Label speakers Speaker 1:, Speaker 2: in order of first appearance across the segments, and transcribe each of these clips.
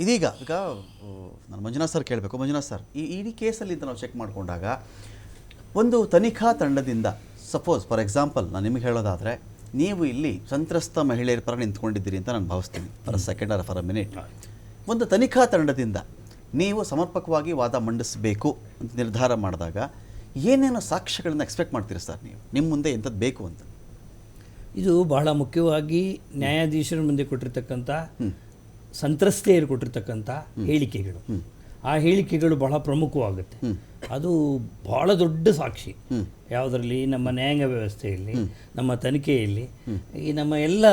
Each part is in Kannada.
Speaker 1: ಇದೀಗ ಈಗ ನಾನು ಮಂಜುನಾಥ್ ಸರ್ ಕೇಳಬೇಕು. ಮಂಜುನಾಥ್ ಸರ್ ಈ ಇಡೀ ಕೇಸಲ್ಲಿ ಅಂತ ನಾವು ಚೆಕ್ ಮಾಡಿಕೊಂಡಾಗ ಒಂದು ತನಿಖಾ ತಂಡದಿಂದ ಸಪೋಸ್ ಫಾರ್ ಎಕ್ಸಾಂಪಲ್ ನಾನು ನಿಮಗೆ ಹೇಳೋದಾದರೆ ನೀವು ಇಲ್ಲಿ ಸಂತ್ರಸ್ತ ಮಹಿಳೆಯರ ಪರ ನಿಂತ್ಕೊಂಡಿದ್ದೀರಿ ಅಂತ ನಾನು ಭಾವಿಸ್ತೀನಿ for second or for a minute ಒಂದು ತನಿಖಾ ತಂಡದಿಂದ ನೀವು ಸಮರ್ಪಕವಾಗಿ ವಾದ ಮಂಡಿಸಬೇಕು ಅಂತ ನಿರ್ಧಾರ ಮಾಡಿದಾಗ ಏನೇನು ಸಾಕ್ಷ್ಯಗಳನ್ನು ಎಕ್ಸ್ಪೆಕ್ಟ್ ಮಾಡ್ತೀರಿ ಸರ್ ನೀವು? ನಿಮ್ಮ ಮುಂದೆ ಎಂಥದ್ದು ಬೇಕು ಅಂತ?
Speaker 2: ಇದು ಬಹಳ ಮುಖ್ಯವಾಗಿ ನ್ಯಾಯಾಧೀಶರ ಮುಂದೆ ಕೊಟ್ಟಿರ್ತಕ್ಕಂಥ ಸಂತ್ರಸ್ತೆಯರು ಕೊಟ್ಟಿರ್ತಕ್ಕಂಥ ಹೇಳಿಕೆಗಳು. ಆ ಹೇಳಿಕೆಗಳು ಬಹಳ ಪ್ರಮುಖವಾಗುತ್ತೆ. ಅದು ಬಹಳ ದೊಡ್ಡ ಸಾಕ್ಷಿ. ಯಾವುದರಲ್ಲಿ? ನಮ್ಮ ನ್ಯಾಯಾಂಗ ವ್ಯವಸ್ಥೆಯಲ್ಲಿ ನಮ್ಮ ತನಿಖೆಯಲ್ಲಿ ಈ ನಮ್ಮ ಎಲ್ಲ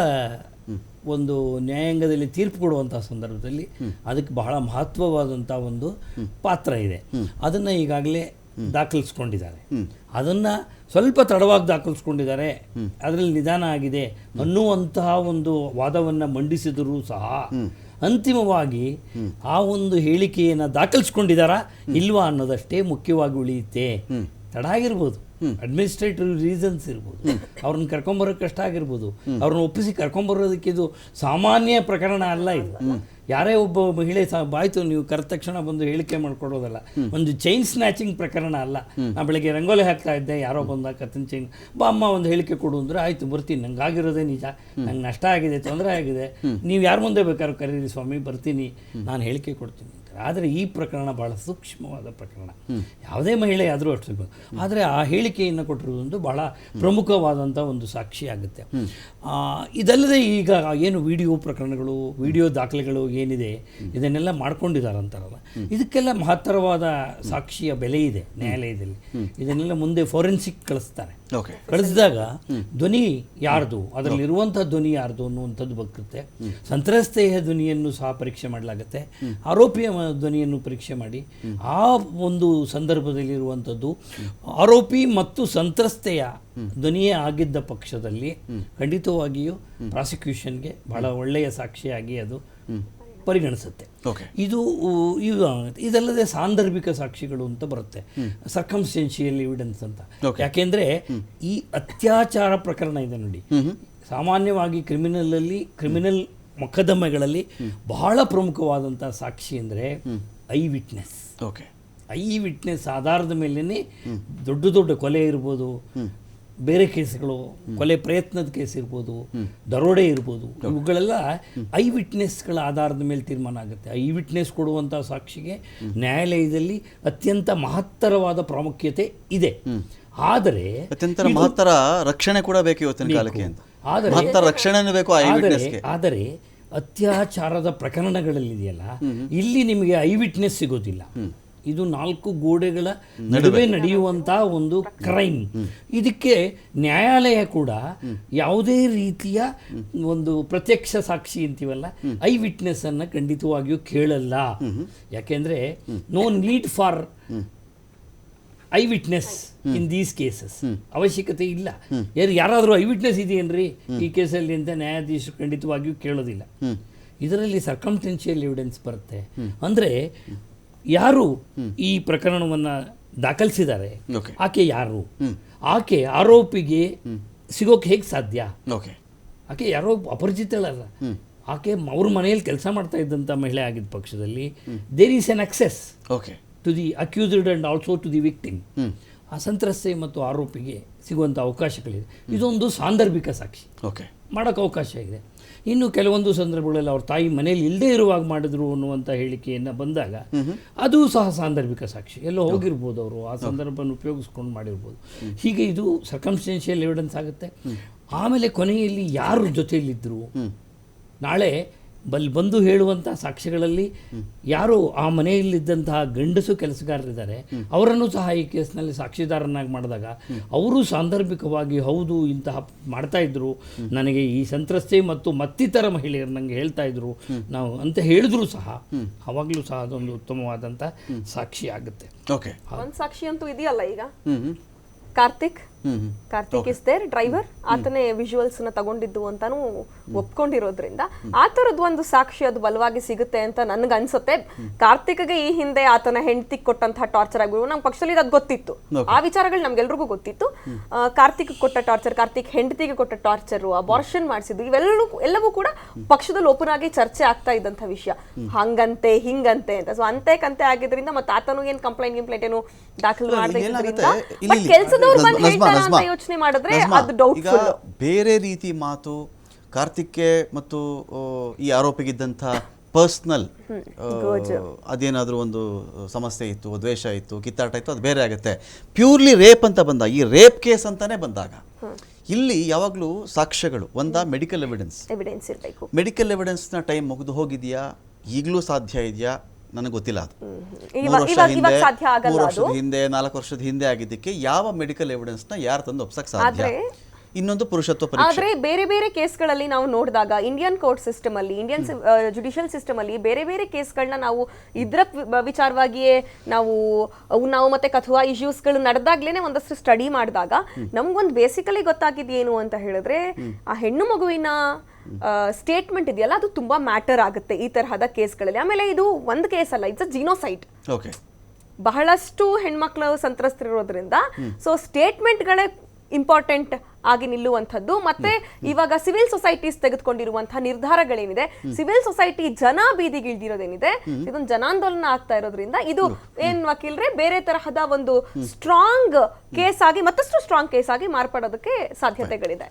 Speaker 2: ಒಂದು ನ್ಯಾಯಾಂಗದಲ್ಲಿ ತೀರ್ಪು ಕೊಡುವಂತಹ ಸಂದರ್ಭದಲ್ಲಿ ಅದಕ್ಕೆ ಬಹಳ ಮಹತ್ವವಾದಂತಹ ಒಂದು ಪಾತ್ರ ಇದೆ. ಅದನ್ನ ಈಗಾಗಲೇ ದಾಖಲಿಸ್ಕೊಂಡಿದ್ದಾರೆ. ಅದನ್ನ ಸ್ವಲ್ಪ ತಡವಾಗಿ ದಾಖಲಿಸ್ಕೊಂಡಿದ್ದಾರೆ. ಅದರಲ್ಲಿ ನಿಧಾನ ಆಗಿದೆ ಅನ್ನುವಂತಹ ಒಂದು ವಾದವನ್ನು ಮಂಡಿಸಿದರೂ ಸಹ ಅಂತಿಮವಾಗಿ ಆ ಒಂದು ಹೇಳಿಕೆಯನ್ನು ದಾಖಲಿಸ್ಕೊಂಡಿದ್ದಾರಾ? ಇಲ್ವಾ ಅನ್ನೋದಷ್ಟೇ ಮುಖ್ಯವಾಗಿ ಉಳಿಯುತ್ತೆ. ತಡ ಆಗಿರ್ಬೋದು. ಅಡ್ಮಿನಿಸ್ಟ್ರೇಟಿವ್ ರೀಸನ್ಸ್ ಇರ್ಬೋದು. ಅವ್ರನ್ನ ಕರ್ಕೊಂಬರೋಕೆ ಕಷ್ಟ ಆಗಿರ್ಬೋದು. ಅವ್ರನ್ನ ಒಪ್ಪಿಸಿ ಕರ್ಕೊಂಬರೋದಕ್ಕೆ ಇದು ಸಾಮಾನ್ಯ ಪ್ರಕರಣ ಅಲ್ಲ ಇದು. ಯಾರೇ ಒಬ್ಬ ಮಹಿಳೆ ಬಾಯ್ತು ನೀವು ಕರೆದ ತಕ್ಷಣ ಬಂದು ಹೇಳಿಕೆ ಮಾಡ್ಕೊಡೋದಲ್ಲ. ಒಂದು ಚೈನ್ ಸ್ನ್ಯಾಚಿಂಗ್ ಪ್ರಕರಣ ಅಲ್ಲ. ನಾ ಬೆಳಗ್ಗೆ ರಂಗೋಲಿ ಹಾಕ್ತಾ ಇದ್ದೆ ಯಾರೋ ಬಂದ ಕತ್ತಿನ ಚೈನ್ ಬಾ ಅಮ್ಮ ಒಂದು ಹೇಳಿಕೆ ಕೊಡು ಅಂದ್ರೆ ಆಯ್ತು ಬರ್ತೀನಿ. ನಂಗೆ ಆಗಿರೋದೇ ನಿಜ. ನಂಗೆ ನಷ್ಟ ಆಗಿದೆ ತೊಂದರೆ ಆಗಿದೆ. ನೀವು ಯಾರ ಮುಂದೆ ಬೇಕಾದ್ರೂ ಕರೀರಿ ಸ್ವಾಮಿ ಬರ್ತೀನಿ. ನಾನು ಹೇಳಿಕೆ ಕೊಡ್ತೀನಿ. ಅಂತ ಆದರೆ ಈ ಪ್ರಕರಣ ಭಾಳ ಸೂಕ್ಷ್ಮವಾದ ಪ್ರಕರಣ. ಯಾವುದೇ ಮಹಿಳೆ ಆದರೂ ಅಷ್ಟು ಆದರೆ ಆ ಹೇಳಿಕೆಯನ್ನು ಕೊಟ್ಟಿರುವುದೊಂದು ಬಹಳ ಪ್ರಮುಖವಾದಂಥ ಒಂದು ಸಾಕ್ಷಿ ಆಗುತ್ತೆ. ಆ, ಇದಲ್ಲದೆ ಈಗ ಏನು ವಿಡಿಯೋ ಪ್ರಕರಣಗಳು ವಿಡಿಯೋ ದಾಖಲೆಗಳು ಏನಿದೆ ಇದನ್ನೆಲ್ಲ ಮಾಡ್ಕೊಂಡಿದ್ದಾರಂತಾರಲ್ಲ ಇದಕ್ಕೆಲ್ಲ ಮಹತ್ತರವಾದ ಸಾಕ್ಷಿಯ ಬೆಲೆ ಇದೆ ನ್ಯಾಯಾಲಯದಲ್ಲಿ. ಇದನ್ನೆಲ್ಲ ಮುಂದೆ ಫೋರೆನ್ಸಿಕ್ ಕಳಿಸ್ತಾರೆ. ಕಳಿಸಿದಾಗ ಧ್ವನಿ ಯಾರ್ದು? ಅದರಲ್ಲಿರುವಂಥ ಧ್ವನಿ ಯಾರ್ದು ಅನ್ನುವಂಥದ್ದು ಬಗ್ಗೆ ಸಂತ್ರಸ್ತೆಯ ಧ್ವನಿಯನ್ನು ಸಹ ಪರೀಕ್ಷೆ ಮಾಡಲಾಗುತ್ತೆ. ಆರೋಪಿಯ ಧ್ವನಿಯನ್ನು ಪರೀಕ್ಷೆ ಮಾಡಿ ಆ ಒಂದು ಸಂದರ್ಭದಲ್ಲಿರುವಂಥದ್ದು ಆರೋಪಿ ಮತ್ತು ಸಂತ್ರಸ್ತೆಯ ಧ್ವನಿಯೇ ಆಗಿದ್ದ ಪಕ್ಷದಲ್ಲಿ ಖಂಡಿತವಾಗಿಯೂ ಪ್ರಾಸಿಕ್ಯೂಷನ್ಗೆ ಬಹಳ ಒಳ್ಳೆಯ ಸಾಕ್ಷಿಯಾಗಿ ಅದು ಪರಿಗಣಿಸುತ್ತೆ. ಇದು ಇದಲ್ಲದೆ ಸಾಂದರ್ಭಿಕ ಸಾಕ್ಷಿಗಳು ಅಂತ ಬರುತ್ತೆ. ಸರ್ಕಮ್ಸ್ಟೆನ್ಷಿಯಲ್ ಎವಿಡೆನ್ಸ್ ಅಂತ. ಯಾಕೆಂದ್ರೆ ಈ ಅತ್ಯಾಚಾರ ಪ್ರಕರಣ ಇದೆ ನೋಡಿ. ಸಾಮಾನ್ಯವಾಗಿ ಕ್ರಿಮಿನಲ್ ಅಲ್ಲಿ ಕ್ರಿಮಿನಲ್ ಮೊಕದ್ದಮೆಗಳಲ್ಲಿ ಬಹಳ ಪ್ರಮುಖವಾದಂಥ ಸಾಕ್ಷಿ ಅಂದರೆ eye witness.
Speaker 1: Okay.
Speaker 2: Eye witness ಆಧಾರದ ಮೇಲೇ ದೊಡ್ಡ ದೊಡ್ಡ ಕೊಲೆ ಇರ್ಬೋದು ಬೇರೆ ಕೇಸ್ಗಳು ಕೊಲೆ ಪ್ರಯತ್ನದ ಕೇಸ್ ಇರ್ಬೋದು ದರೋಡೆ ಇರ್ಬೋದು ಇವುಗಳೆಲ್ಲ ಐ ವಿಟ್ನೆಸ್ಗಳ ಆಧಾರದ ಮೇಲೆ ತೀರ್ಮಾನ ಆಗುತ್ತೆ. ಐ ವಿಟ್ನೆಸ್ ಕೊಡುವಂಥ ಸಾಕ್ಷಿಗೆ ನ್ಯಾಯಾಲಯದಲ್ಲಿ ಅತ್ಯಂತ ಮಹತ್ತರವಾದ ಪ್ರಾಮುಖ್ಯತೆ ಇದೆ. ಆದರೆ
Speaker 1: ಅತ್ಯಂತ ಮಹತ್ತರ ರಕ್ಷಣೆ ಕೂಡ ಬೇಕು ಇವತ್ತಿನ ಕಾಲಕ್ಕೆ ಅಂತ.
Speaker 2: ಆದರೆ
Speaker 1: ರಕ್ಷಣೆನೂ ಬೇಕು
Speaker 2: ಆದರೆ ಅತ್ಯಾಚಾರದ ಪ್ರಕರಣಗಳಲ್ಲಿದೆಯಲ್ಲ ಇಲ್ಲಿ ನಿಮಗೆ ಐ ವಿಟ್ನೆಸ್ ಸಿಗೋದಿಲ್ಲ ಇದು ನಾಲ್ಕು ಗೋಡೆಗಳ ನಡುವೆ. ನಡೆಯುವಂತಹ ಒಂದು ಕ್ರೈಮ್ ಇದಕ್ಕೆ ನ್ಯಾಯಾಲಯ ಕೂಡ ಯಾವುದೇ ರೀತಿಯ ಒಂದು ಪ್ರತ್ಯಕ್ಷ ಸಾಕ್ಷಿ ಅಂತೀವಲ್ಲ ಐ ವಿಟ್ನೆಸ್ ಅನ್ನ ಖಂಡಿತವಾಗಿಯೂ ಕೇಳಲ್ಲ. ಯಾಕೆಂದ್ರೆ no need for eye witness in these cases ಅವಶ್ಯಕತೆ ಇಲ್ಲ. ಯಾರು ಯಾರಾದರೂ ಐ ವಿಟ್ನೆಸ್ ಇದೆಯೇನ್ರಿ ಈ ಕೇಸಲ್ಲಿ ಅಂತ ನ್ಯಾಯಾಧೀಶರು ಖಂಡಿತವಾಗಿಯೂ ಕೇಳೋದಿಲ್ಲ. ಇದರಲ್ಲಿ ಸರ್ಕಮ್ಟೆನ್ಷಿಯಲ್ ಎವಿಡೆನ್ಸ್ ಬರುತ್ತೆ. ಅಂದರೆ ಯಾರು ಈ ಪ್ರಕರಣವನ್ನು ದಾಖಲಿಸಿದ್ದಾರೆ? ಆಕೆ ಯಾರು? ಆಕೆ ಆರೋಪಿಗೆ ಸಿಗೋಕೆ ಹೇಗೆ ಸಾಧ್ಯ? ಆಕೆ ಯಾರೋ ಅಪರಿಚಿತಳಲ್ಲ. ಆಕೆ ಅವ್ರ ಮನೆಯಲ್ಲಿ ಕೆಲಸ ಮಾಡ್ತಾ ಇದ್ದಂಥ ಮಹಿಳೆ ಆಗಿದ್ದ ಪಕ್ಷದಲ್ಲಿ there is an access
Speaker 1: okay.
Speaker 2: To the accused and also to the victim ಆ ಸಂತ್ರಸ್ತೆ ಮತ್ತು ಆರೋಪಿಗೆ ಸಿಗುವಂಥ ಅವಕಾಶಗಳಿದೆ. ಇದೊಂದು ಸಾಂದರ್ಭಿಕ ಸಾಕ್ಷಿ.
Speaker 1: ಓಕೆ.
Speaker 2: ಮಾಡೋಕೆ ಅವಕಾಶ ಇದೆ. ಇನ್ನು ಕೆಲವೊಂದು ಸಂದರ್ಭಗಳಲ್ಲಿ ಅವ್ರ ತಾಯಿ ಮನೇಲಿ ಇಲ್ಲದೇ ಇರುವಾಗ ಮಾಡಿದ್ರು ಅನ್ನುವಂಥ ಹೇಳಿಕೆಯನ್ನು ಬಂದಾಗ ಅದು ಸಹ ಸಾಂದರ್ಭಿಕ ಸಾಕ್ಷಿ. ಎಲ್ಲೋ ಹೋಗಿರ್ಬೋದು ಅವರು. ಆ ಸಂದರ್ಭವನ್ನು ಉಪಯೋಗಿಸ್ಕೊಂಡು ಮಾಡಿರ್ಬೋದು. ಹೀಗೆ ಇದು ಸರ್ಕಮ್ಸ್ಟೆನ್ಷಿಯಲ್ ಎವಿಡೆನ್ಸ್ ಆಗುತ್ತೆ. ಆಮೇಲೆ ಕೊನೆಯಲ್ಲಿ ಯಾರು ಜೊತೆಯಲ್ಲಿದ್ದರು ನಾಳೆ ಬಲ್ ಬಂದು ಹೇಳುವಂಥ ಸಾಕ್ಷ್ಯಗಳಲ್ಲಿ ಯಾರು ಆ ಮನೆಯಲ್ಲಿದ್ದಂತಹ ಗಂಡಸು ಕೆಲಸಗಾರರಿದ್ದಾರೆ ಅವರನ್ನು ಸಹ ಈ ಕೇಸ್ನಲ್ಲಿ ಸಾಕ್ಷಿದಾರನಾಗಿ ಮಾಡಿದಾಗ ಅವರು ಸಾಂದರ್ಭಿಕವಾಗಿ ಹೌದು ಇಂತಹ ಮಾಡ್ತಾ ಇದ್ರು ನನಗೆ ಈ ಸಂತ್ರಸ್ತೆ ಮತ್ತು ಮತ್ತಿತರ ಮಹಿಳೆಯರು ನನಗೆ ಹೇಳ್ತಾ ಇದ್ರು ನಾವು ಅಂತ ಹೇಳಿದ್ರು ಸಹ ಅವಾಗಲೂ ಸಹ ಅದೊಂದು ಉತ್ತಮವಾದಂತಹ ಸಾಕ್ಷಿ ಆಗುತ್ತೆ.
Speaker 1: ಓಕೆ.
Speaker 3: ಒಂದ್ ಸಾಕ್ಷಿ ಅಂತೂ ಇದೆಯಲ್ಲ ಈಗ?
Speaker 1: Hmm hmm.
Speaker 3: Karthik? Karthik is there driver ಆತನೇ ವಿಜುವಲ್ಸ್ನ ತಗೊಂಡಿದ್ದು ಅಂತಾನು ಒಪ್ಕೊಂಡಿರೋದ್ರಿಂದ. ಆ ತರದ್ ಒಂದು ಸಾಕ್ಷಿ ಅದು ಬಲವಾಗಿ ಸಿಗುತ್ತೆ ಅಂತ ನನ್ಗೆ ಅನ್ಸುತ್ತೆ ಕಾರ್ತಿಕ್ಗೆ ಈ ಹಿಂದೆ ಆತನ ಹೆಂಡತಿ ಕೊಟ್ಟಂತಹ ಟಾರ್ಚರ್ ಆಗ್ಬಿಡು ನಮ್ ಪಕ್ಷದಲ್ಲಿ ಅದು ಗೊತ್ತಿತ್ತು. ಆ ವಿಚಾರಗಳು ನಮ್ಗೆಲ್ರಿಗೂ ಗೊತ್ತಿತ್ತು. ಕಾರ್ತಿಕ್ ಕೊಟ್ಟ ಟಾರ್ಚರ್ ಕಾರ್ತಿಕ್ ಹೆಂಡತಿಗೆ ಕೊಟ್ಟ ಟಾರ್ಚರ್ ಅಬಾರ್ಷನ್ ಮಾಡಿಸಿದ್ದು ಇವೆಲ್ಲೂ ಎಲ್ಲವೂ ಕೂಡ ಪಕ್ಷದಲ್ಲಿ ಓಪನ್ ಆಗಿ ಚರ್ಚೆ ಆಗ್ತಾ ಇದ್ದಂತ ವಿಷಯ. ಹಂಗಂತೆ ಹಿಂಗಂತೆ ಅಂತ. ಸೊ ಅಂತೆ ಕಂತೆ ಆಗಿದ್ರಿಂದ ಮತ್ತೆ ಆತನು ಏನ್ ಕಂಪ್ಲೇಂಟ್ ಗಿಂಪ್ಲೇಂಟ್ ಏನು ದಾಖಲು
Speaker 1: ಮಾಡಿದ್ರಿಂದ
Speaker 3: ಕೆಲಸದವ್ರು ಬಂದು
Speaker 1: ನಜ್ಮಾ,
Speaker 3: ಯೋಚನೆ ಮಾಡಿದ್ರೆ ಅದು
Speaker 1: ಈಗ
Speaker 3: ಡೌಟ್ಫುಲ್
Speaker 1: ಬೇರೆ ರೀತಿ ಮಾತು ಕಾರ್ತಿಕ್ಗೆ ಮತ್ತು ಈ ಆರೋಪಿಗಿದ್ದಂಥ ಪರ್ಸ್ನಲ್ ಅದೇನಾದರೂ ಒಂದು ಸಮಸ್ಯೆ ಇತ್ತು ದ್ವೇಷ ಇತ್ತು ಕಿತ್ತಾಟ ಇತ್ತು ಅದು ಬೇರೆ ಆಗುತ್ತೆ. ಪ್ಯೂರ್ಲಿ ರೇಪ್ ಅಂತ ಬಂದಾಗ ಈ ರೇಪ್ ಕೇಸ್ ಅಂತಾನೆ ಬಂದಾಗ ಇಲ್ಲಿ ಯಾವಾಗಲೂ ಸಾಕ್ಷ್ಯಗಳು ಒಂದ ಮೆಡಿಕಲ್ ಎವಿಡೆನ್ಸ್
Speaker 3: ಎವಿಡೆನ್ಸ್ ಇರಬೇಕು.
Speaker 1: ಮೆಡಿಕಲ್ ಎವಿಡೆನ್ಸ್ನ ಟೈಮ್ ಮುಗಿದು ಹೋಗಿದೆಯಾ? ಈಗಲೂ ಸಾಧ್ಯ ಇದೆಯಾ? ನನಗೆ ಗೊತ್ತಿಲ್ಲ ಅದು.
Speaker 3: ಇವಾಗ-
Speaker 1: ಮೂರು ವರ್ಷ
Speaker 3: ಇವಾಗ-
Speaker 1: ಹಿಂದೆ
Speaker 3: ಸಾಧ್ಯ ಆಗಲ್ಲ
Speaker 1: ಮೂರು. ವರ್ಷದ ಹಿಂದೆ ನಾಲ್ಕು ವರ್ಷದ ಹಿಂದೆ ಆಗಿದ್ದಕ್ಕೆ ಯಾವ ಮೆಡಿಕಲ್ ಎವಿಡೆನ್ಸ್ನ ಯಾರು ತಂದು ಒಪ್ಸಕ್ ಸಾಧ್ಯ? ಇನ್ನೊಂದು ಪುರುಷತ್ವ ಪರೀಕ್ಷೆ.
Speaker 3: ಆದ್ರೆ ಬೇರೆ ಬೇರೆ ಕೇಸ್ಗಳಲ್ಲಿ ನಾವು ನೋಡಿದಾಗ ಇಂಡಿಯನ್ ಕೋರ್ಟ್ ಸಿಸ್ಟಮ್ ಅಲ್ಲಿ ಇಂಡಿಯನ್ ಜುಡಿಷಿಯಲ್ ಸಿಸ್ಟಮ್ ಅಲ್ಲಿ ಬೇರೆ ಬೇರೆ ಕೇಸ್ಗಳನ್ನ ನಾವು ಇದ್ರ ವಿಚಾರವಾಗಿಯೇ ನಾವು ನಾವು ಮತ್ತೆ ಕಥುವಾ ಇಶ್ಯೂಸ್ಗಳು ನಡೆದಾಗ್ಲೇನೆ ಒಂದಷ್ಟು ಸ್ಟಡಿ ಮಾಡಿದಾಗ ನಮ್ಗೊಂದು ಬೇಸಿಕಲಿ ಗೊತ್ತಾಗಿದ್ದು ಅಂತ ಹೇಳಿದ್ರೆ ಆ ಹೆಣ್ಣು ಮಗುವಿನ ಸ್ಟೇಟ್ಮೆಂಟ್ ಇದೆಯಲ್ಲ ಅದು ತುಂಬಾ ಮ್ಯಾಟರ್ ಆಗುತ್ತೆ ಈ ತರಹದ ಕೇಸ್ಗಳಲ್ಲಿ. ಆಮೇಲೆ ಇದು ಒಂದು ಕೇಸ್ ಅಲ್ಲ ಇಟ್ಸ್ ಅ ಜಿನೋಸೈಟ್
Speaker 1: ಓಕೆ
Speaker 3: ಬಹಳಷ್ಟು ಹೆಣ್ಮಕ್ಳು ಸಂತ್ರಸ್ತರಿರೋದ್ರಿಂದ ಸೊ ಸ್ಟೇಟ್ಮೆಂಟ್ಗಳೇ ಇಂಪಾರ್ಟೆಂಟ್ ಆಗಿ ನಿಲ್ಲುವಂಥದ್ದು. ಮತ್ತೆ ಇವಾಗ ಸಿವಿಲ್ ಸೊಸೈಟೀಸ್ ತೆಗೆದುಕೊಂಡಿರುವಂತಹ ನಿರ್ಧಾರಗಳೇನಿದೆ? ಸಿವಿಲ್ ಸೊಸೈಟಿ ಜನ ಬೀದಿಗಿಳಿದಿರೋದೇನಿದೆ? ಇದೊಂದು ಜನಾಂದೋಲನ ಆಗ್ತಾ ಇರೋದ್ರಿಂದ ಇದು ಏನ್ ವಕೀಲ್ರೆ ಬೇರೆ ತರಹದ ಒಂದು ಸ್ಟ್ರಾಂಗ್ ಕೇಸ್ ಆಗಿ ಮತ್ತಷ್ಟು ಸ್ಟ್ರಾಂಗ್ ಕೇಸ್ ಆಗಿ ಮಾರ್ಪಡೋದಕ್ಕೆ ಸಾಧ್ಯತೆಗಳಿದೆ.